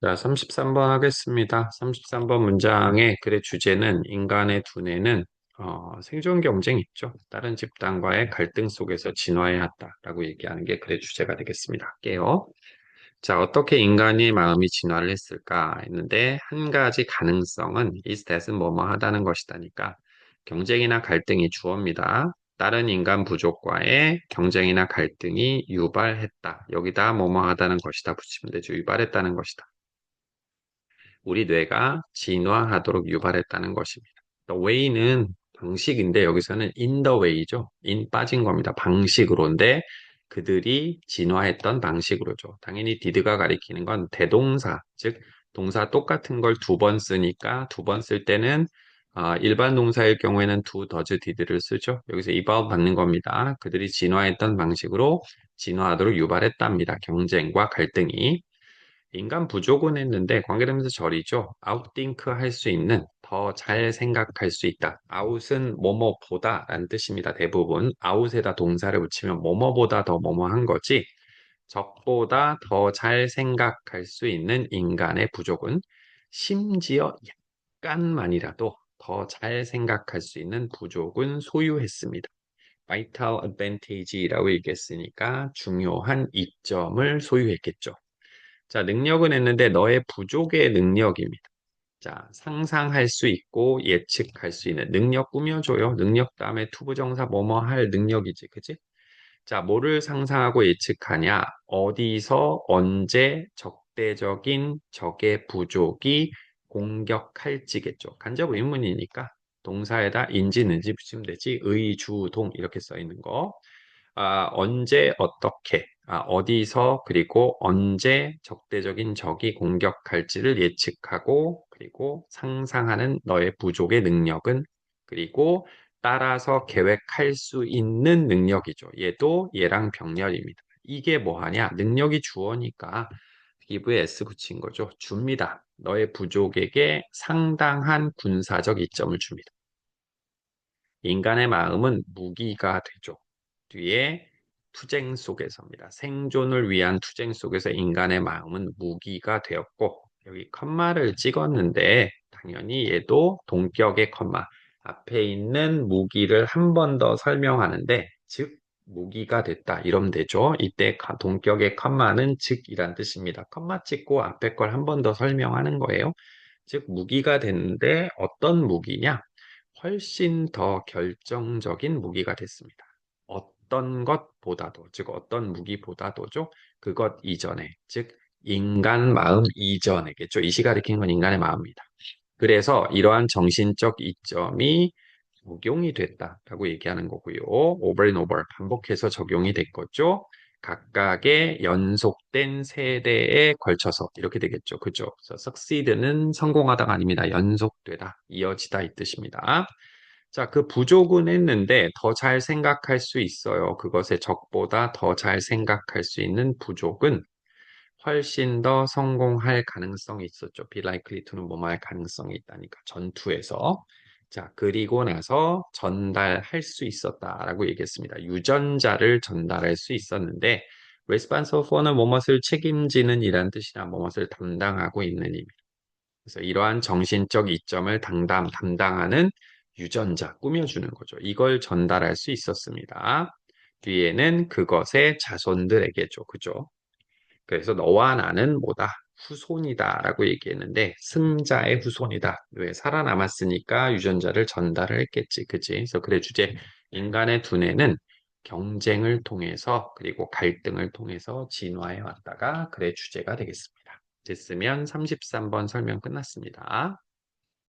자, 33번 하겠습니다. 33번 문장의 글의 주제는 인간의 두뇌는 어, 생존 경쟁 있죠. 다른 집단과의 갈등 속에서 진화해야 한다라고 얘기하는 게 글의 주제가 되겠습니다. 할게요. 자, 어떻게 인간의 마음이 진화를 했을까 했는데 한 가지 가능성은 is that은 뭐뭐 하다는 것이다니까 경쟁이나 갈등이 주어입니다. 다른 인간 부족과의 경쟁이나 갈등이 유발했다. 여기다 뭐뭐 하다는 것이다 붙이면 되죠. 유발했다는 것이다. 우리 뇌가 진화하도록 유발했다는 것입니다. The way는 방식인데 여기서는 in the way죠. in 빠진 겁니다. 방식으로인데 그들이 진화했던 방식으로죠. 당연히 did가 가리키는 건 대동사, 즉 동사 똑같은 걸 두 번 쓰니까 두 번 쓸 때는 어, 일반 동사일 경우에는 do, does, did를 쓰죠. 여기서 evolve 받는 겁니다. 그들이 진화했던 방식으로 진화하도록 유발했답니다. 경쟁과 갈등이. 인간 부족은 했는데 관계되면서 절이죠. outthink 할수 있는 더 잘 생각할 수 있다. out은 뭐뭐보다 라는 뜻입니다. 대부분 out에다 동사를 붙이면 뭐뭐보다 더 뭐뭐 한 거지 적보다 더 잘 생각할 수 있는 인간의 부족은 심지어 약간만이라도 더 잘 생각할 수 있는 부족은 소유했습니다. vital advantage라고 얘기했으니까 중요한 이점을 소유했겠죠. 자, 능력은 했는데 너의 부족의 능력입니다. 자, 상상할 수 있고 예측할 수 있는 능력 꾸며줘요. 능력 다음에 투부정사 뭐뭐 할 능력이지, 그지? 자, 뭐를 상상하고 예측하냐? 어디서 언제 적대적인 적의 부족이 공격할지겠죠. 간접 의문이니까 동사에다 인지, 는지 붙이면 되지. 의, 주, 동 이렇게 써 있는 거. 아, 언제 어떻게 아, 어디서 그리고 언제 적대적인 적이 공격할지를 예측하고 그리고 상상하는 너의 부족의 능력은 그리고 따라서 계획할 수 있는 능력이죠. 얘도 얘랑 병렬입니다. 이게 뭐하냐? 능력이 주어니까 기부에 S 붙인 거죠. 줍니다. 너의 부족에게 상당한 군사적 이점을 줍니다. 인간의 마음은 무기가 되죠. 뒤에 투쟁 속에서입니다. 생존을 위한 투쟁 속에서 인간의 마음은 무기가 되었고 여기 컴마를 찍었는데 당연히 얘도 동격의 컴마 앞에 있는 무기를 한 번 더 설명하는데 즉 무기가 됐다 이러면 되죠. 이때 동격의 컴마는 즉이란 뜻입니다. 컴마 찍고 앞에 걸 한 번 더 설명하는 거예요. 즉 무기가 됐는데 어떤 무기냐? 훨씬 더 결정적인 무기가 됐습니다. 어떤 것보다도, 즉 어떤 무기보다도죠. 그것 이전에, 즉 인간 마음 이전에겠죠. 이 시가 가리키는 건 인간의 마음입니다. 그래서 이러한 정신적 이점이 적용이 됐다라고 얘기하는 거고요. over and over 반복해서 적용이 됐겠죠. 각각의 연속된 세대에 걸쳐서 이렇게 되겠죠. 그죠? 그래서 succeed는 성공하다가 아닙니다. 연속되다, 이어지다 이 뜻입니다. 자, 그 부족은 했는데 더 잘 생각할 수 있어요. 그것의 적보다 더 잘 생각할 수 있는 부족은 훨씬 더 성공할 가능성이 있었죠. be likely to는 뭐할 가능성이 있다니까 전투에서. 자, 그리고 나서 전달할 수 있었다라고 얘기했습니다. 유전자를 전달할 수 있었는데 responsible for는 뭐뭇을 책임지는 이란 뜻이나 뭐뭇을 담당하고 있는 의미. 그래서 이러한 정신적 이점을 담당, 담당하는 유전자 꾸며주는 거죠. 이걸 전달할 수 있었습니다. 뒤에는 그것의 자손들에게죠. 그죠? 그래서 너와 나는 뭐다? 후손이다 라고 얘기했는데 승자의 후손이다. 왜 살아남았으니까 유전자를 전달을 했겠지. 그지? 그래서 그래 주제 인간의 두뇌는 경쟁을 통해서 그리고 갈등을 통해서 진화해 왔다가 그래 주제가 되겠습니다. 됐으면 33번 설명 끝났습니다.